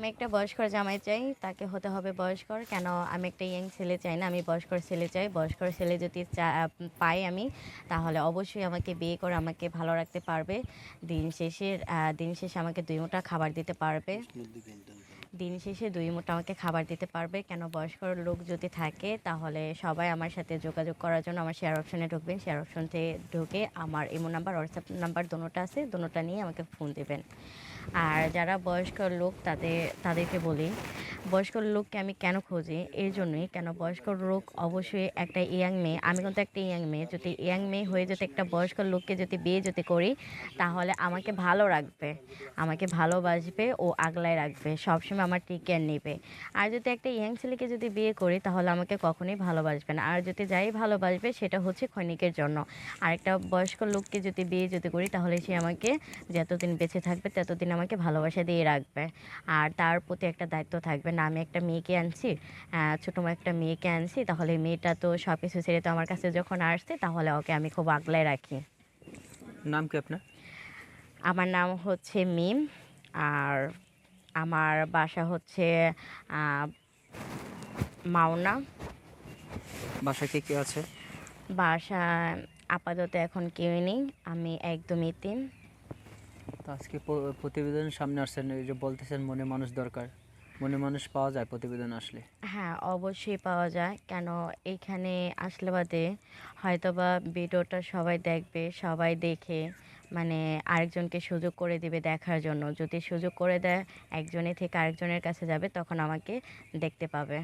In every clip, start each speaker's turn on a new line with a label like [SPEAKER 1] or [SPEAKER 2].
[SPEAKER 1] আমি একটা বয়স্কর জামাই চাই তাকে হতে হবে বয়স্কর। কেন? আমি একটা ইয়াং ছেলে চাই না আমি বয়স্কর ছেলে চাই। বয়স্কর ছেলে যদি পাই আমি তাহলে অবশ্যই আমাকে বিয়ে করে আমাকে ভালো রাখতে পারবে। দিন আহ, দিন শেষে আমাকে দুই মুঠা খাবার দিতে পারবে। দিন শেষে দুই মুঠা আমাকে খাবার দিতে পারবে। কেন? বয়স্ক লোক যদি থাকে তাহলে সবাই আমার সাথে যোগাযোগ করার জন্য আমার শেয়ার অপশনে ঢুকবেন। শেয়ার অপশন থেকে ঢুকে আমার ইমো নাম্বার হোয়াটসঅ্যাপ নাম্বার দুটোটা আছে দুটোটা নিয়ে আমাকে ফোন দেবেন। আর যারা বয়স্ক লোক তাদের তাদেরকে বলি। বয়স্ক লোককে আমি কেন খুঁজি? এর জন্যই কেন? বয়স্ক লোক অবশ্যই একটা ইয়াং মেয়ে। আমি কিন্তু একটা ইয়াং মেয়ে। যদি ইয়াং মেয়ে হয়ে যদি একটা বয়স্ক লোককে যদি বিয়ে যদি করি, তাহলে আমাকে ভালো রাখবে। আমাকে ভালোবাসবে ও আগলায় রাখবে। সবসময় আমার টেক কেয়ার নেবে। আর যদি একটা ইয়াং ছেলেকে যদি বিয়ে করি, তাহলে আমাকে কখনোই ভালোবাসবে না। আর যদি যাই ভালোবাসবে, সেটা হচ্ছে ক্ষণিকের জন্য। আর একটা বয়স্ক লোককে যদি বিয়ে যদি করি, তাহলে সে আমাকে যতদিন বেঁচে থাকবে, ততদিন আমাকে ভালোবাসা দিয়ে রাখবে। আর তার প্রতি একটা দায়িত্ব থাকবে না আমি একটা মেয়েকে আনছি ছোটো একটা মেয়েকে আনছি তাহলে মেয়েটা তো সব কিছু ছেড়ে তো আমার কাছে যখন আসছে তাহলে ওকে আমি খুব আগলায় রাখি।
[SPEAKER 2] নাম কি আপনার?
[SPEAKER 1] আমার নাম হচ্ছে মিম আর আমার বাসা হচ্ছে মাওনা।
[SPEAKER 2] বাসায় কে কে আছে?
[SPEAKER 1] বাসা আপাতত এখন কেউ নেই আমি একদম ইতিম
[SPEAKER 2] তো আজকে প- প্রতিবেদনের সামনে আসছেন এই যে বলতেছেন মনে মানুষ দরকার। মনে মানুষ পাওয়া যায় প্রতিবেদন আসলে?
[SPEAKER 1] হ্যাঁ অবশ্যই পাওয়া যায়। কেন এইখানে আসলে বাদে হয়তোবা ভিডিওটা সবাই দেখবে সবাই দেখে মানে আরেকজনকে সুযোগ করে দিবে দেখার জন্য। যদি সুযোগ করে দেয় একজনের থেকে আরেকজনের কাছে যাবে তখন আমাকে দেখতে পাবে।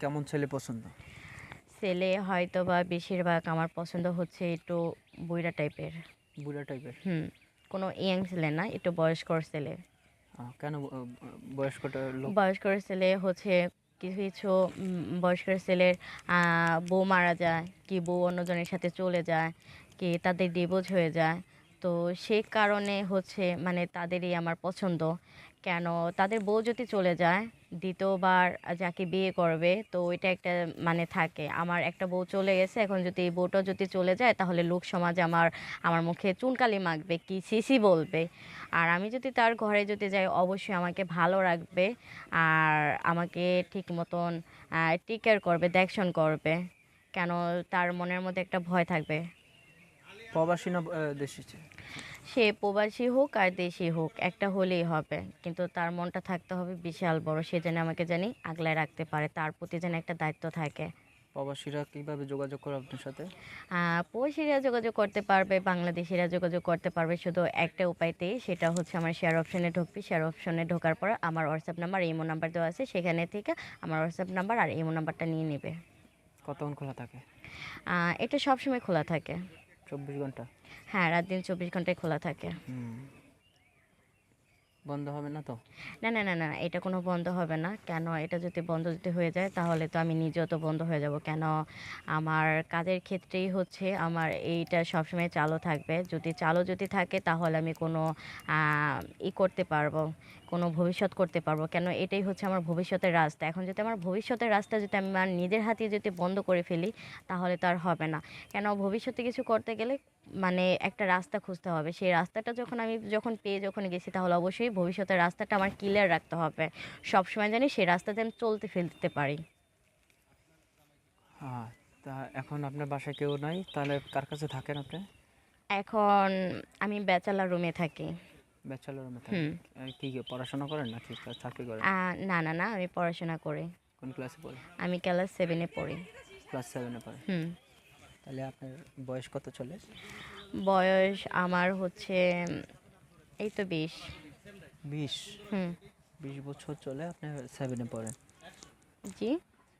[SPEAKER 2] কেমন ছেলে পছন্দ?
[SPEAKER 1] ছেলে হয়তো বা বেশিরভাগ আমার পছন্দ হচ্ছে একটু বুইরা টাইপের
[SPEAKER 2] বুড়া টাইপের
[SPEAKER 1] হুম কোনো ইয়াং ছেলে না একটু বয়স্কর ছেলে।
[SPEAKER 2] কেন বয়স্ক
[SPEAKER 1] বয়স্কর ছেলে হচ্ছে কিছু কিছু বয়স্ক ছেলের বউ মারা যায়, কি বউ অন্যজনের সাথে চলে যায়, কি তাদের ডিভোর্স হয়ে যায়। তো সেই কারণে হচ্ছে মানে তাদেরই আমার পছন্দ। কেন? তাদের বউ যদি চলে যায় দ্বিতীয়বার যাকে বিয়ে করবে, তো ওইটা একটা মানে থাকে। আমার একটা বউ চলে গেছে, এখন যদি এই বউটা যদি চলে যায়, তাহলে লোক সমাজ আমার আমার মুখে চুনকালি মাখবে, কি সিসি বলবে। আর আমি যদি তার ঘরে যদি যাই, অবশ্যই আমাকে ভালো রাখবে আর আমাকে ঠিক মতন টেক কেয়ার করবে, দেখশন করবে। কেন তার মনের মধ্যে একটা ভয় থাকবে?
[SPEAKER 2] প্রবাসী না দেশি
[SPEAKER 1] সে প্রবাসী হোক আর দেশি হোক একটা হলেই হবে। কিন্তু তার মনটা থাকতে হবে বিশাল বড় সে যেন আমাকে জানি আগলায় রাখতে পারে তার প্রতি যেন একটা দায়িত্ব থাকে।
[SPEAKER 2] প্রবাসীরা কীভাবে যোগাযোগ করে আপনার সাথে?
[SPEAKER 1] প্রবাসীরা যোগাযোগ করতে পারবে বাংলাদেশিরা যোগাযোগ করতে পারবে শুধু একটা উপায়তেই সেটা হচ্ছে আমার শেয়ার অপশনে ঢুকবি। শেয়ার অপশনে ঢোকার পর আমার হোয়াটসঅ্যাপ নাম্বার ইমো নাম্বার দেওয়া আছে সেখানে থেকে আমার হোয়াটসঅ্যাপ নাম্বার আর ইমো নাম্বারটা নিয়ে নেবে।
[SPEAKER 2] কতক্ষণ খোলা থাকে?
[SPEAKER 1] এটা সবসময় খোলা থাকে।
[SPEAKER 2] চব্বিশ ঘণ্টা
[SPEAKER 1] হ্যাঁ রাত দিন চব্বিশ ঘন্টায় খোলা থাকে।
[SPEAKER 2] বন্ধ হবে না তো?
[SPEAKER 1] না না না না এটা কোনো বন্ধ হবে না। কেন? এটা যদি বন্ধ যদি হয়ে যায়, তাহলে তো আমি নিজেও তো বন্ধ হয়ে যাব। কেন? আমার কাজের ক্ষেত্রেই হচ্ছে আমার এইটা সবসময় চালু থাকবে। যদি চালু যদি থাকে, তাহলে আমি কোনো ই করতে পারব, কোনো ভবিষ্যৎ করতে পারব। কেন? এটাই হচ্ছে আমার ভবিষ্যতের রাস্তা। এখন যদি আমার ভবিষ্যতের রাস্তা যদি আমি আমার নিজের হাতে যদি বন্ধ করে ফেলি, তাহলে তো আর হবে না। কেন? ভবিষ্যতে কিছু করতে গেলে মানে একটা রাস্তা খুঁজতে হবে। সেই রাস্তাটা যখন আমি যখন পেয়ে যখন গেছি তাহলে অবশ্যই ভবিষ্যতের রাস্তাটা আমার ক্লিয়ার রাখতে হবে। সবসময় জানি সেই রাস্তাতে আমি চলতে ফেলতে পারি।
[SPEAKER 2] হ্যাঁ তা এখন আপনার বাসায় কেউ নাই? তাহলে কার কাছে থাকেন আপনি?
[SPEAKER 1] এখন আমি ব্যাচেলার রুমে থাকি।
[SPEAKER 2] ব্যাচেলর রুমে। থাকেন? কি পড়াশোনা করেন নাকি চাকরি করেন?
[SPEAKER 1] না না না আমি পড়াশোনা করি।
[SPEAKER 2] কোন ক্লাসে পড়েন?
[SPEAKER 1] আমি ক্লাস সেভেনে পড়ি।
[SPEAKER 2] ক্লাস সেভেনে পড়েন?
[SPEAKER 1] হুম।
[SPEAKER 2] তাহলে আপনার বয়স কত চলে?
[SPEAKER 1] বয়স আমার হচ্ছে এই তো বিশ।
[SPEAKER 2] বিশ?
[SPEAKER 1] হুম।
[SPEAKER 2] বিশ বছর চলে আপনি সেভেনে পড়েন।
[SPEAKER 1] জি।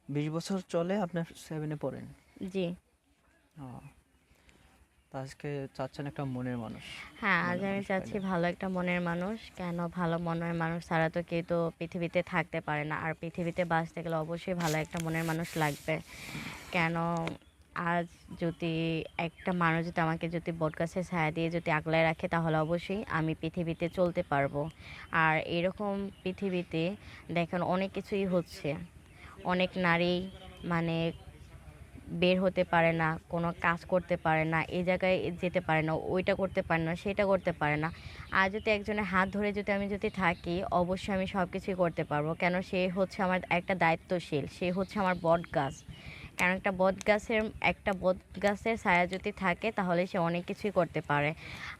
[SPEAKER 2] বিশ বছর চলে আপনার সেভেনে পড়েন?
[SPEAKER 1] জি।
[SPEAKER 2] ও। তা আজকে চাচ্ছেন একটা মনের মানুষ।
[SPEAKER 1] হ্যাঁ আজ আমি চাচ্ছি ভালো একটা মনের মানুষ। কেন ভালো মনের মানুষ ছাড়া তো কেউ তো পৃথিবীতে থাকতে পারে না। আর পৃথিবীতে বাঁচতে গেলে অবশ্যই ভালো একটা মনের মানুষ লাগবে। কেন আজ যদি একটা মানুষ যদি আমাকে যদি বটগাছে ছায়া দিয়ে যদি আগলায় রাখে, তাহলে অবশ্যই আমি পৃথিবীতে চলতে পারব। আর এরকম পৃথিবীতে দেখেন অনেক কিছুই হচ্ছে। অনেক নারী মানে বের হতে পারে না, কোনো কাজ করতে পারে না, এই জায়গায় যেতে পারে না, ওইটা করতে পারে না, সেটা করতে পারে না। আর যদি একজনের হাত ধরে যদি আমি যদি থাকি, অবশ্যই আমি সব কিছুই করতে পারব। কেন? সে হচ্ছে আমার একটা দায়িত্বশীল, সে হচ্ছে আমার বট গাছ। কারণ একটা বট গাছের একটা বট গাছের ছায়া যদি থাকে তাহলে সে অনেক কিছুই করতে পারে।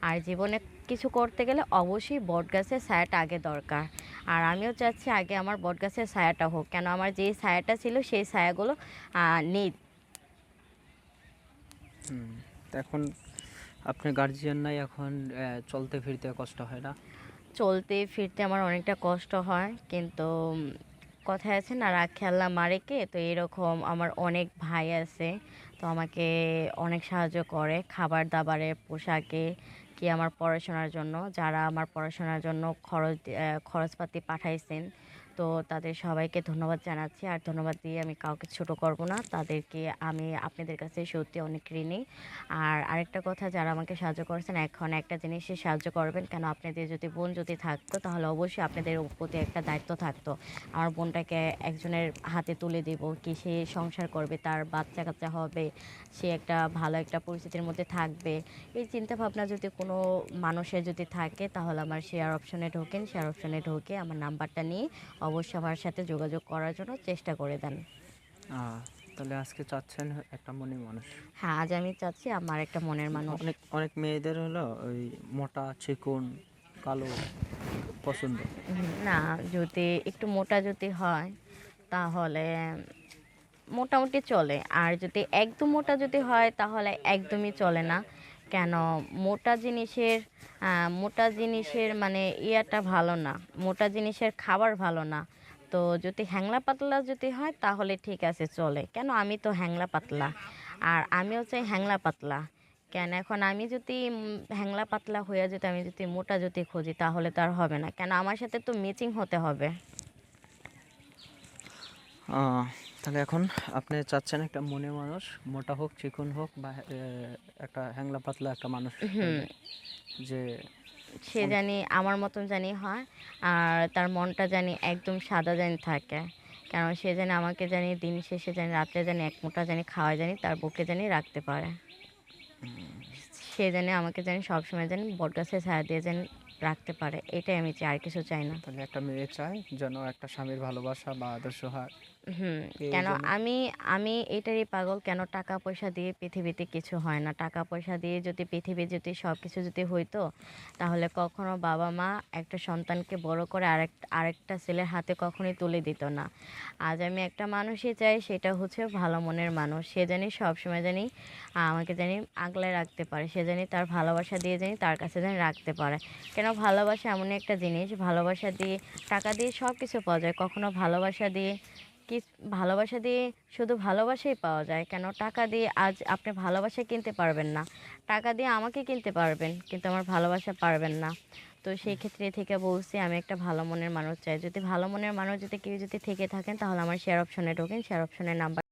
[SPEAKER 1] আর জীবনে কিছু করতে গেলে অবশ্যই বট গাছের ছায়াটা আগে দরকার। আর আমিও চাচ্ছি আগে আমার বট গাছের ছায়াটা হোক কেন আমার যেই ছায়াটা ছিল সেই ছায়াগুলো নেই।
[SPEAKER 2] এখন আপনি গার্জিয়ান নাই এখন চলতে ফিরতে কষ্ট হয় না?
[SPEAKER 1] চলতে ফিরতে আমার অনেকটা কষ্ট হয় কিন্তু কথায় আছে না রাগ খেলনা মারেকে, তো এরকম আমার অনেক ভাই আছে, তো আমাকে অনেক সাহায্য করে খাবার দাবারে পোশাকে কি আমার পড়াশোনার জন্য, যারা আমার পড়াশোনার জন্য খরচ খরচপাতি পাঠাইছেন তো তাদের সবাইকে ধন্যবাদ জানাচ্ছি। আর ধন্যবাদ দিয়ে আমি কাউকে ছোট করব না। তাদেরকে আমি আপনাদের কাছে সত্যি অনেক ঋণী। আর আরেকটা কথা, যারা আমাকে সাহায্য করেছেন, এখন একটা জিনিসে সাহায্য করবেন। কেন? আপনাদের যদি বোন যদি থাকতো, তাহলে অবশ্যই আপনাদের প্রতি একটা দায়িত্ব থাকতো। আমার বোনটাকে একজনের হাতে তুলে দেব, কি সে সংসার করবে, তার বাচ্চা কাচ্চা হবে, সে একটা ভালো একটা পরিস্থিতির মধ্যে থাকবে। এই চিন্তা ভাবনা যদি কোনো মানুষের যদি থাকে, তাহলে আমার শেয়ার অপশনে ঢোকেন। শেয়ার অপশনে ঢোকে আমার নাম্বারটা নিয়ে অবশ্যই আমার সাথে যোগাযোগ করার জন্য চেষ্টা করে দেন।
[SPEAKER 2] তাহলে আজকে চাচ্ছেন একটা মনে মানুষ।
[SPEAKER 1] হ্যাঁ আজ আমি চাচ্ছি আমার একটা মনের মানুষ।
[SPEAKER 2] অনেক অনেক মেয়েদের হলো ওই মোটা চিকন কালো পছন্দ।
[SPEAKER 1] না যদি একটু মোটা যদি হয় তাহলে মোটামুটি চলে। আর যদি একদম মোটা যদি হয় তাহলে একদমই চলে না। কেন? মোটা জিনিসের মোটা জিনিসের মানে ইয়াটা ভালো না। মোটা জিনিসের খাবার ভালো না। তো যদি হ্যাংলা পাতলা যদি হয়, তাহলে ঠিক আছে, চলে। কেন আমি তো হ্যাংলা পাতলা? আর আমিও চাই হ্যাংলা পাতলা। কেন এখন আমি যদি হ্যাংলা পাতলা হয়ে যদি, আমি যদি মোটা যদি খুঁজি, তাহলে তো আর হবে না। কেন আমার সাথে তো ম্যাচিং হতে হবে।
[SPEAKER 2] তাহলে এখন আপনি চাচ্ছেন একটা মনে মানুষ মোটা হোক চিকন হোক বা একটা হ্যাংলা পাতলা একটা মানুষ যে
[SPEAKER 1] সে জানি আমার মতন জানি হয় আর তার মনটা জানি একদম সাদা জানি থাকে। কারণ সে জানি আমাকে জানি দিন শেষে জানি রাত্রে জানি এক মোটা জানি খাওয়া জানি তার বুকে জানি রাখতে পারে। সে জানি আমাকে জানি সবসময় জানি বটগাছের ছায়া দিয়ে জানি রাখতে পারে এটাই আমি চাই আর কিছু চাই না।
[SPEAKER 2] তাহলে একটা মেয়ে চায় যেন একটা স্বামীর ভালোবাসা বা আদর্শ হয়।
[SPEAKER 1] হুম কেন আমি আমি এটারই পাগল কেন টাকা পয়সা দিয়ে পৃথিবীতে কিছু হয় না? টাকা পয়সা দিয়ে যদি পৃথিবী যদি সব কিছু যদি হইতো তাহলে কখনো বাবা মা একটা সন্তানকে বড় করে আরেক আরেকটা ছেলের হাতে কখনোই তুলে দিত না। আজ আমি একটা মানুষই চাই সেটা হচ্ছে ভালো মনের মানুষ। সে জানি সবসময় জানি আমাকে জানি আগলে রাখতে পারে। সে জানি তার ভালোবাসা দিয়ে জানি তার কাছে জানি রাখতে পারে। কেন ভালোবাসা এমন একটা জিনিস। ভালোবাসা দিয়ে টাকা দিয়ে সব কিছু পাওয়া যায়। কখনো ভালোবাসা দিয়ে কি, ভালোবাসা দিয়ে শুধু ভালোবাসাই পাওয়া যায়। কেন? টাকা দিয়ে আজ আপনি ভালোবাসা কিনতে পারবেন না। টাকা দিয়ে আমাকে কিনতে পারবেন, কিন্তু আমার ভালোবাসা পারবেন না। তো সেই ক্ষেত্রে থেকে বলছি, আমি একটা ভালো মনের মানুষ চাই। যদি ভালো মনের মানুষ যদি কেউ যদি থেকে থাকেন, তাহলে আমার শেয়ার অপশনে ঢোকেন। শেয়ার অপশনের নাম্বার